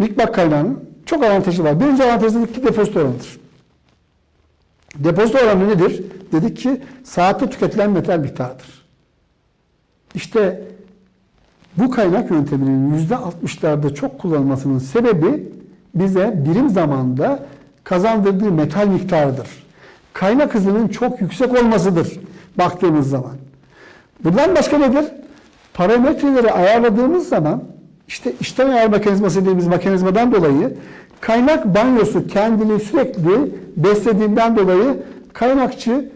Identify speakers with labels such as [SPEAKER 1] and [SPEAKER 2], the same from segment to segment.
[SPEAKER 1] mikbak kaynağının çok avantajı var. Birinci avantajı dedik ki depozito oranıdır. Depozito oranı nedir? Dedik ki saatte tüketilen metal miktarıdır. İşte bu kaynak yönteminin yüzde 60'larda çok kullanılmasının sebebi bize birim zamanda kazandırdığı metal miktarıdır. Kaynak hızının çok yüksek olmasıdır baktığımız zaman. Bundan başka nedir? Parametreleri ayarladığımız zaman işte işlem ayar mekanizması dediğimiz mekanizmadan dolayı kaynak banyosu kendini sürekli beslediğinden dolayı kaynakçı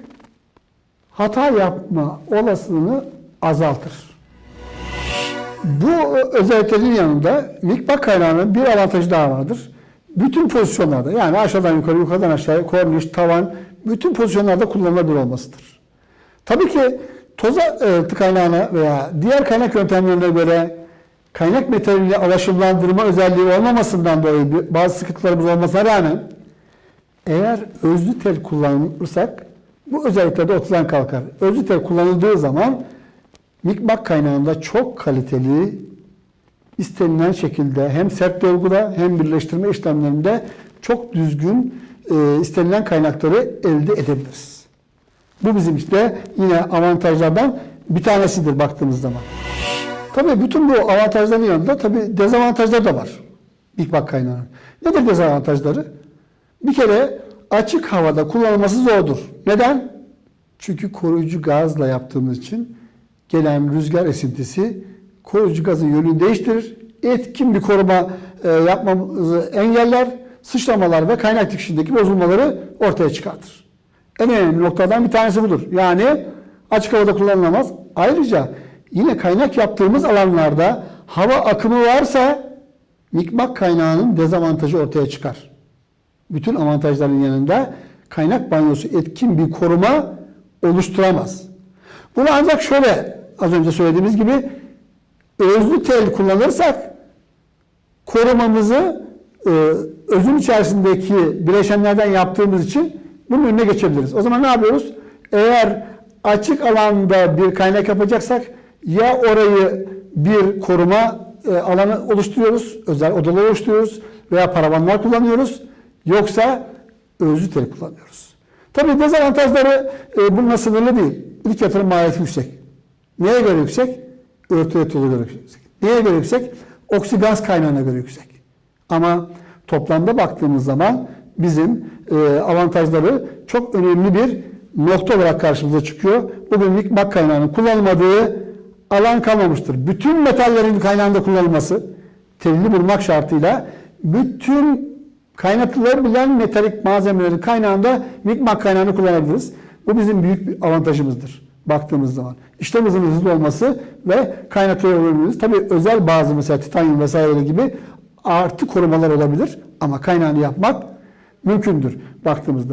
[SPEAKER 1] hata yapma olasılığını azaltır. Bu özelliklerin yanında mikbak kaynağının bir avantajı daha vardır. Bütün pozisyonlarda yani aşağıdan yukarı, yukarıdan aşağıya, korniş, tavan bütün pozisyonlarda kullanılabilir olmasıdır. Tabii ki toza e, kaynağına veya diğer kaynak yöntemlerine göre kaynak metalini alaşımlandırma özelliği olmamasından dolayı bazı sıkıntılarımız olmasına rağmen eğer özlü tel kullanırsak bu özellikler de ortadan kalkar. Özlü tel kullanıldığı zaman mikbak kaynağında çok kaliteli istenilen şekilde hem sert dolguda hem birleştirme işlemlerinde çok düzgün e, istenilen kaynakları elde edebiliriz. Bu bizim işte yine avantajlardan bir tanesidir baktığımız zaman. Tabii bütün bu avantajların yanında tabii dezavantajları da var. mikbak kaynağının. Nedir dezavantajları? Bir kere açık havada kullanılması zordur. Neden? Çünkü koruyucu gazla yaptığımız için gelen rüzgar esintisi koruyucu gazın yönünü değiştirir. Etkin bir koruma e, yapmamızı engeller. Sıçramalar ve kaynak çıkışındaki bozulmaları ortaya çıkartır. En önemli noktadan bir tanesi budur. Yani açık havada kullanılamaz. Ayrıca yine kaynak yaptığımız alanlarda hava akımı varsa mikmak kaynağının dezavantajı ortaya çıkar. Bütün avantajların yanında kaynak banyosu etkin bir koruma oluşturamaz. Bunu ancak şöyle az önce söylediğimiz gibi özlü tel kullanırsak korumamızı e, özün içerisindeki bileşenlerden yaptığımız için bunun önüne geçebiliriz. O zaman ne yapıyoruz? Eğer açık alanda bir kaynak yapacaksak ya orayı bir koruma e, alanı oluşturuyoruz, özel odalar oluşturuyoruz veya paravanlar kullanıyoruz. Yoksa özlü tel kullanıyoruz. Tabii dezavantajları e, bununla sınırlı değil. İlk yatırım maliyeti yüksek. Neye göre yüksek? Örtü yatırımı göre yüksek. Neye göre yüksek? Oksigaz kaynağına göre yüksek. Ama toplamda baktığımız zaman bizim e, avantajları çok önemli bir nokta olarak karşımıza çıkıyor. Bugün mikmak kaynağının kullanılmadığı alan kalmamıştır. Bütün metallerin kaynağında kullanılması telini bulmak şartıyla bütün kaynatılabilen metalik malzemelerin kaynağında mikmak kaynağını kullanabiliriz. Bu bizim büyük bir avantajımızdır baktığımız zaman. İşlem hızının hızlı olması ve kaynatılabilmemiz. Tabii özel bazı mesela titanyum vesaire gibi artı korumalar olabilir ama kaynağını yapmak mümkündür baktığımızda.